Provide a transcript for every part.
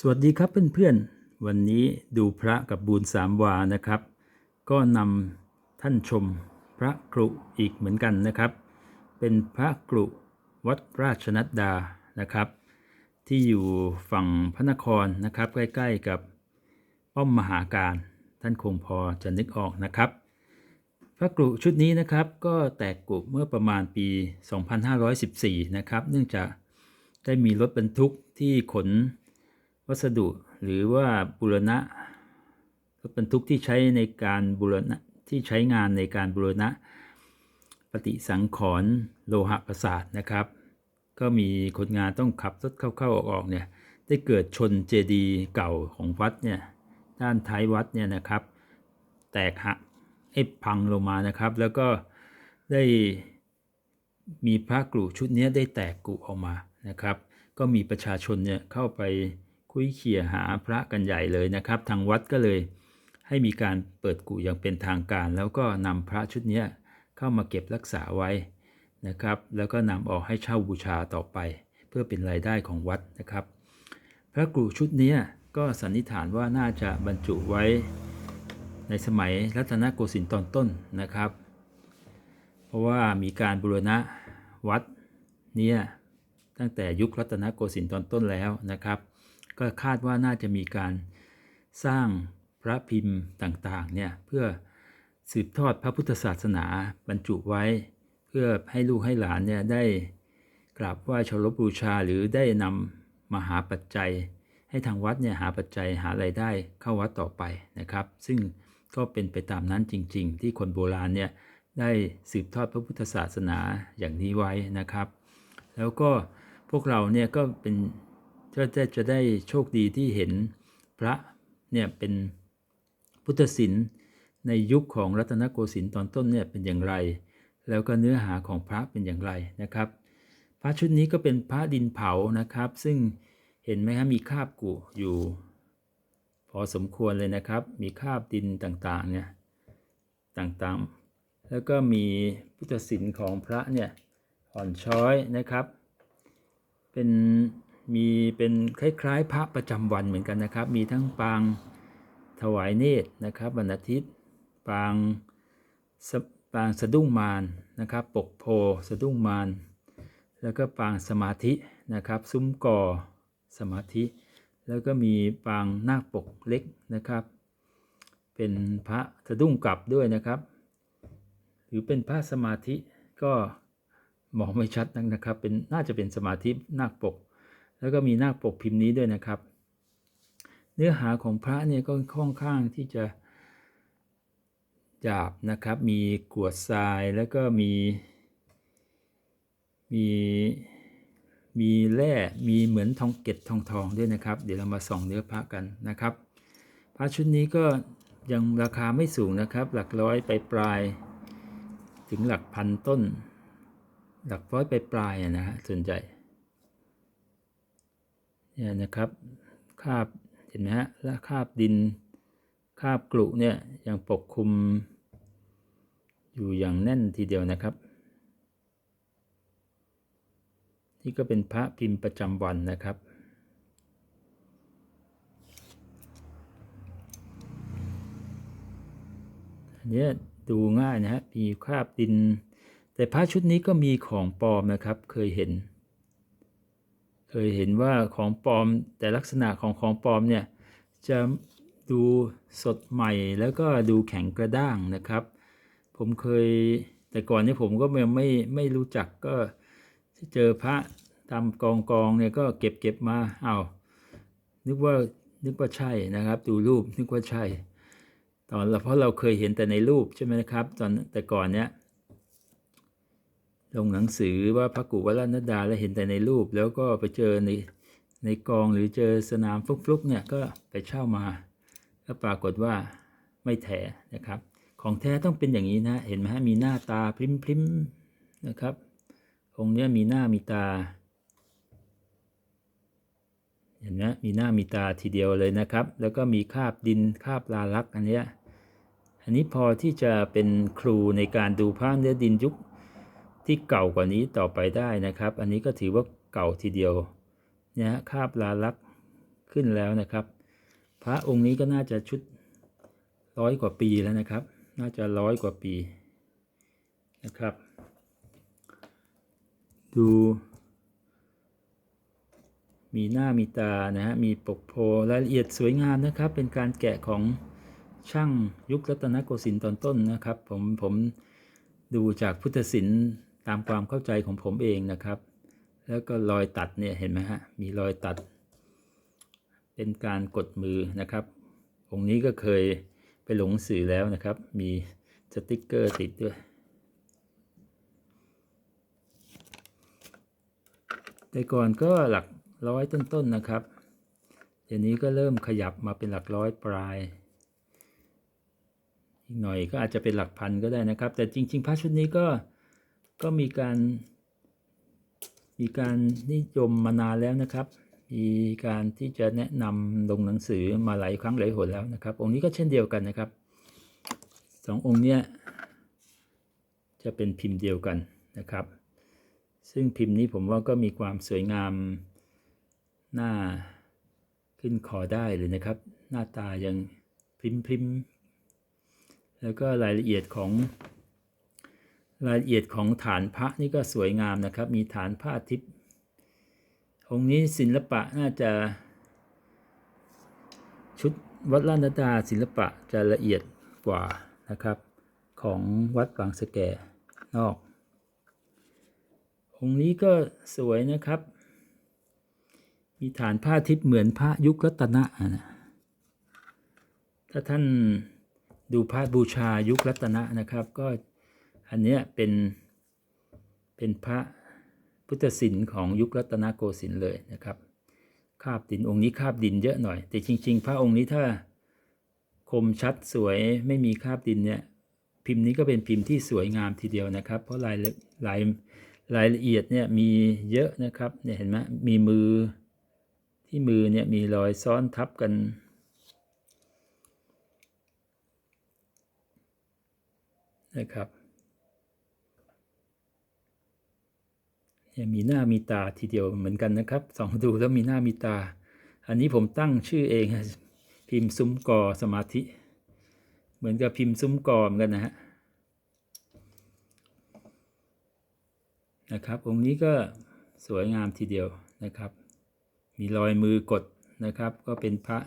สวัสดีครับเพื่อนๆ วันนี้ดูพระกับบูญสามวานะครับ ก็นำท่านชมพระกรุอีกเหมือนกันนะครับ เป็นพระกรุวัดราชนัดดานะครับ ที่อยู่ฝั่งพระนครนะครับ ใกล้ๆกับป้อมมหาการท่านคงพอจะนึกออกนะครับ พระกรุชุดนี้นะครับก็แตกกรุเมื่อประมาณปี 2514 นะครับ เนื่องจากได้มีรถบรรทุกที่ขน วัสดุหรือว่าบุรณะรถบรรทุกที่ใช้ในการบุรณะที่ใช้งานในการบุรณะ ปฏิสังขรณ์โลหะประสาทนะครับ ก็มีคนงานต้องขับรถเข้าๆออกๆเนี่ยได้เกิดชนเจดีย์เก่าของวัดเนี่ยด้านท้ายวัดเนี่ยนะครับ แตกหักไอ้พังลงมานะครับ แล้วก็ได้มีพระกรุชุดนี้ได้แตกกรุออกมานะครับ ก็มีประชาชนเนี่ยเข้าไป คุยเขี่ยหาพระกันใหญ่เลยนะครับ ทางวัดก็เลยให้มีการเปิดกุอย่างเป็นทางการ แล้วก็นำพระชุดนี้เข้ามาเก็บรักษาไว้นะครับ แล้วก็นำออกให้เช่าบูชาต่อไป เพื่อเป็นรายได้ของวัดนะครับ พระกุชุดนี้ก็สันนิษฐานว่าน่าจะบรรจุไว้ ในสมัยรัตนโกสินทร์ตอนต้นนะครับ เพราะว่ามีการบูรณะวัดเนี่ยตั้งแต่ยุครัตนโกสินทร์ตอนต้นแล้วนะครับ ก็คาดว่าน่าจะมีการสร้างพระพิมพ์ต่างๆเนี่ยเพื่อสืบทอดพระพุทธศาสนาบรรจุไว้ เพื่อให้ลูกให้หลานเนี่ยได้กราบไหว้เคารพบูชาหรือได้นำมาหาปัจจัย ให้ทางวัดเนี่ยหาปัจจัยหารายได้เข้าวัดต่อไปนะครับ ซึ่งก็เป็นไปตามนั้นจริง ๆ ที่คนโบราณเนี่ยได้สืบทอดพระพุทธศาสนาอย่างนี้ไว้นะครับ แล้วก็พวกเราเนี่ยก็เป็น ก็จะจะได้โชคดีที่เห็นพระเนี่ยเป็นพุทธศิลป์ในยุคของรัตนโกสินทร์ตอนต้นเนี่ยเป็นอย่างไร แล้วก็เนื้อหาของพระเป็นอย่างไรนะครับ พระชุดนี้ก็เป็นพระดินเผานะครับ ซึ่งเห็นไหมครับมีคาบกุอยู่ พอสมควรเลยนะครับ มีคาบดินต่างๆเนี่ยต่างๆ แล้วก็มีพุทธศิลป์ของพระเนี่ยอ่อนช้อยนะครับ เป็น มีเป็นคล้ายๆ พระประจำวันเหมือนกันนะครับ มีทั้งปางถวายเนตรนะครับวันอาทิตย์ปางปางสะดุ้งมารนะครับ ปกโพสะดุ้งมารแล้วก็ปางสมาธินะครับ ซุ้มก่อสมาธิ แล้วก็มีปางนาคปกเล็กนะครับ เป็นพระสะดุ้งกลับด้วยนะครับ หรือเป็นพระสมาธิก็มองไม่ชัดนักนะครับ เป็นน่าจะเป็นสมาธินาคปก แล้วก็มีนาคปกพิมพ์นี้ด้วยนะครับ เนื้อหาของพระเนี่ยก็ค่อนข้างที่จะหยาบนะครับ มีกวดทรายแล้วก็มี มีมีแร่มีเหมือนทองเกตทองทองด้วยนะครับ เดี๋ยวเรามาส่องเนื้อพระกันนะครับ พระชุดนี้ก็ยังราคาไม่สูงนะครับ หลักร้อยไปปลาย ถึงหลักพันต้น หลักร้อยไปปลายนะฮะส่วนใหญ่ เนี่ยนะครับคาบเห็นไหมฮะและคาบดินคาบกลุเนี่ยยังปกคลุม อยู่อย่างแน่นทีเดียวนะครับ นี่ก็เป็นพระพิมพ์ประจำวันนะครับอันนี้ดูง่ายนะฮะมีคราบดิน แต่พระชุดนี้ก็มีของปลอมนะครับเคยเห็น เคยเห็นว่าของปลอมแต่ลักษณะของของปลอมเนี่ยจะดูสดใหม่แล้วก็ดูแข็งกระด้างนะครับ ผมเคยแต่ก่อนนี้ผมก็ไม่ไม่ไม่รู้จักก็เจอพระตามกองกองเนี่ยก็เก็บเก็บมาเอานึกว่านึกว่าใช่นะครับ ดูรูปนึกว่าใช่ ตอนเราเพราะเราเคยเห็นแต่ในรูปใช่ไหมนะครับ ตอนแต่ก่อนเนี้ย ลงหนังสือว่าพระกุวรนดาแล้วเห็นแต่ในรูป แล้วก็ไปเจอในในกองหรือเจอสนามฟลุกๆเนี่ยก็ไปเช่ามาก็ปรากฏว่าไม่แท้นะครับ ของแท้ต้องเป็นอย่างนี้นะเห็นไหมฮะมีหน้าตาพริมพริมนะครับองค์เนี้ยมีหน้ามีตา เห็นไหมมีหน้ามีตาทีเดียวเลยนะครับ แล้วก็มีคาบดินคาบลาลักษณ์อันเนี้ยอันนี้พอที่จะเป็นครูในการดูผ้าเนื้อดินยุค ที่เก่ากว่านี้ต่อไปได้นะครับ อันนี้ก็ถือว่าเก่าทีเดียวเนี่ยฮะคาบลาลักขึ้นแล้วนะครับ พระองค์นี้ก็น่าจะชุดร้อยกว่าปีแล้วนะครับ น่าจะร้อยกว่าปีนะครับ ดู มีหน้ามีตานะฮะมีปกโพรายละเอียดสวยงามนะครับ เป็นการแกะของช่างยุครัตนโกสินทร์ตอนต้นนะครับ ผมผมดูจากพุทธศิลป์ ตามความเข้าใจของผมเองนะครับ แล้วก็รอยตัดเนี่ยเห็นไหมฮะมีรอยตัด เป็นการกดมือนะครับ องค์นี้ก็เคยไปหลงสื่อแล้วนะครับ มีสติกเกอร์ติดด้วย แต่ก่อนก็หลักร้อยต้นๆนนะครับเดี๋ยวนี้ก็เริ่มขยับมาเป็นหลักร้อยปลาย อีกหน่อยก็อาจจะเป็นหลักพันก็ได้นะครับ แต่จริง ๆพระชุดนี้ก็ ก็มีการ มีการนิยมมานานแล้วนะครับ มีการที่จะแนะนำลงหนังสือมาหลายครั้งหลายหนแล้วนะครับ องค์นี้ก็เช่นเดียวกันนะครับสององค์เนี้ยจะเป็นพิมพ์เดียวกันนะครับ ซึ่งพิมพ์นี้ผมว่าก็มีความสวยงามหน้าขึ้นคอได้เลยนะครับ หน้าตายังพริมพริมๆแล้วก็รายละเอียดของ รายละเอียดของฐานพระนี่ก็สวยงามนะครับ มีฐานผ้าทิพย์องค์นี้ศิลปะน่าจะชุดวัดล้านนาดาศิลปะจะละเอียดกว่านะครับ ของวัดบางสะแกนอก องค์นี้ก็สวยนะครับ มีฐานผ้าทิพย์เหมือนพระยุครัตนะนะถ้าท่านดูพระบูชายุครัตนะนะครับ ก็ อันเนี้ยเป็นเป็นพระพุทธศิลป์ของยุครัตนโกสินทร์เลยนะครับ คาบดินองค์นี้คาบดินเยอะหน่อย แต่จริง ๆ พระองค์นี้ถ้าคมชัดสวยไม่มีคาบดินเนี่ยพิมพ์นี้ก็เป็นพิมพ์ที่สวยงามทีเดียวนะครับ เพราะรายละรายรายละเอียดเนี่ยมีเยอะนะครับเนี่ยเห็นไหมมีมือที่มือเนี่ยมีรอยซ้อนทับกัน นะครับเนี่ย มีหน้ามีตาทีเดียวเหมือนกันนะครับสองดูแล้วมีหน้ามีตา อันนี้ผมตั้งชื่อเอง พิมพ์ซุ้มกอสมาธิ เหมือนกับพิมพ์ซุ้มกอเหมือนกันนะฮะนะครับ องค์นี้ก็สวยงามทีเดียวนะครับ มีรอยมือกดนะครับ ก็เป็นพระ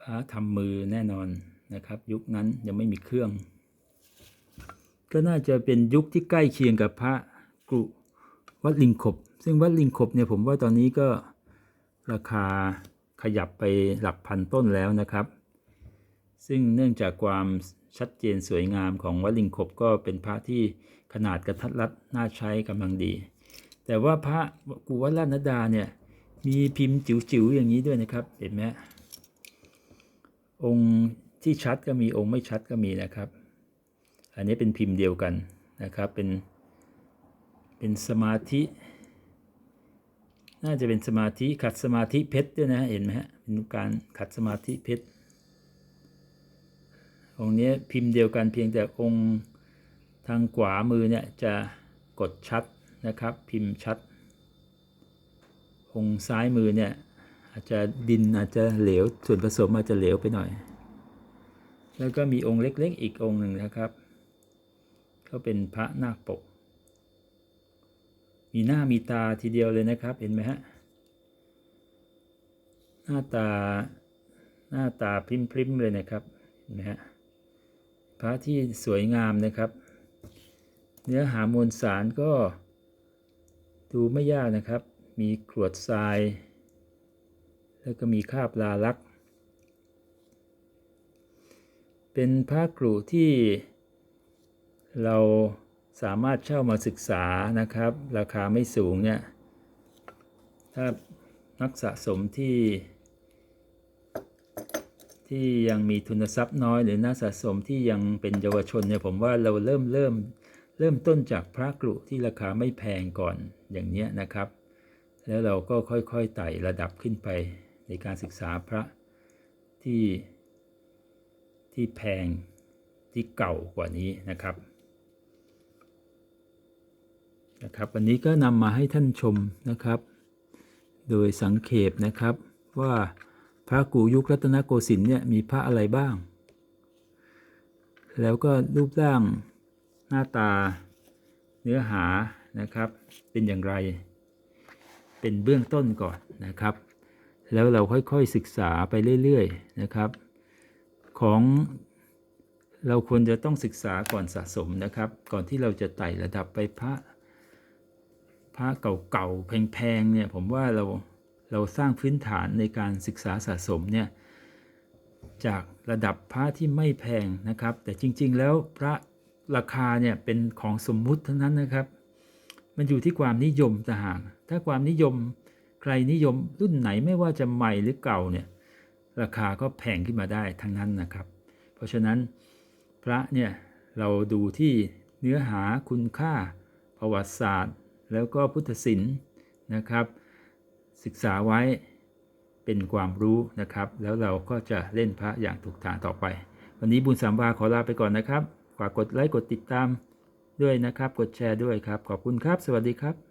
พระทำมือแน่นอนนะครับ ยุคนั้นยังไม่มีเครื่อง ก็น่าจะเป็นยุคที่ใกล้เคียงกับพระ กรุวัดลิงขบ ซึ่งวัดลิงขบเนี่ยผมว่าตอนนี้ก็ราคาขยับไปหลักพันต้นแล้วนะครับ ซึ่งเนื่องจากความชัดเจนสวยงามของวัดลิงขบก็เป็นพระที่ขนาดกระทัดรัดน่าใช้กำลังดี แต่ว่าพระกุวัดราชนดาเนี่ยมีพิมพ์จิ๋วๆอย่างนี้ด้วยนะครับ เห็นไหมองค์ที่ชัดก็มีองค์ไม่ชัดก็มีนะครับ อันนี้เป็นพิมพ์เดียวกันนะครับเป็น เป็นสมาธิ น่าจะเป็นสมาธิขัดสมาธิเพชรด้วยนะเห็นไหมฮะเป็นการขัดสมาธิเพชรองค์นี้พิมพ์เดียวกันเพียงแต่องค์ทางขวามือเนี่ยจะกดชัดนะครับ พิมพ์ชัด องค์ซ้ายมือเนี่ยอาจจะดินอาจจะเหลวส่วนผสมอาจจะเหลวไปหน่อย แล้วก็มีองค์เล็กๆ อีกองค์หนึ่งนะครับ ก็เป็นพระนาคปก มีหน้ามีตาทีเดียวเลยนะครับ เห็นไหมฮะ หน้าตาหน้าตาพริมๆเลยนะครับ เห็นไหมฮะ พระที่สวยงามนะครับ เนื้อหามวลสารก็ดูไม่ยากนะครับ มีกรวดทราย แล้วก็มีคาบลาลักษเป็นพระกรุที่เรา สามารถเช่ามาศึกษานะครับ ราคาไม่สูงเนี่ย ถ้านักสะสมที่ ที่ยังมีทุนทรัพย์น้อย หรือนักสะสมที่ยังเป็นเยาวชนเนี่ยผมว่าเราเริ่มเริ่มเริ่มต้นจากพระกรุที่ราคาไม่แพงก่อนอย่างเนี้ยนะครับ แล้วเราก็ค่อยๆไต่ระดับขึ้นไปในการศึกษาพระที่ที่แพงที่เก่ากว่านี้นะครับ นะครับวันนี้ก็นำมาให้ท่านชมนะครับ โดยสังเขปนะครับว่าพระกูยุครัตนโกสินทร์เนี่ยมีพระอะไรบ้าง แล้วก็รูปร่างหน้าตาเนื้อหานะครับ เป็นอย่างไร เป็นเบื้องต้นก่อนนะครับ แล้วเราค่อยๆศึกษาไปเรื่อยๆนะครับ ของเราควรจะต้องศึกษาก่อนสะสมนะครับ ก่อนที่เราจะไต่ระดับไปพระ ระเก่าๆแพงๆเนี่ยผมว่าเราเราสร้างพื้นฐานในการศึกษาสะสมเนี่ยจากระดับพระที่ไม่แพงนะครับ แต่จริงๆแล้วพระราคาเนี่ยเป็นของสมมุติทั้งนั้นนะครับ มันอยู่ที่ความนิยมต่างหากถ้าความนิยมใครนิยมรุ่นไหนไม่ว่าจะใหม่หรือเก่าเนี่ยราคาก็แพงขึ้นมาได้ทั้งนั้นนะครับ เพราะฉะนั้นพระเนี่ยเราดูที่เนื้อหาคุณค่าประวัติศาสตร์ แล้วก็พุทธศิลป์นะครับ ศึกษาไว้เป็นความรู้นะครับ แล้วเราก็จะเล่นพระอย่างถูกทางต่อไป วันนี้บุญสามวาขอลาไปก่อนนะครับฝากกดไลค์กดติดตามด้วยนะครับ กดแชร์ด้วยครับ ขอบคุณครับ สวัสดีครับ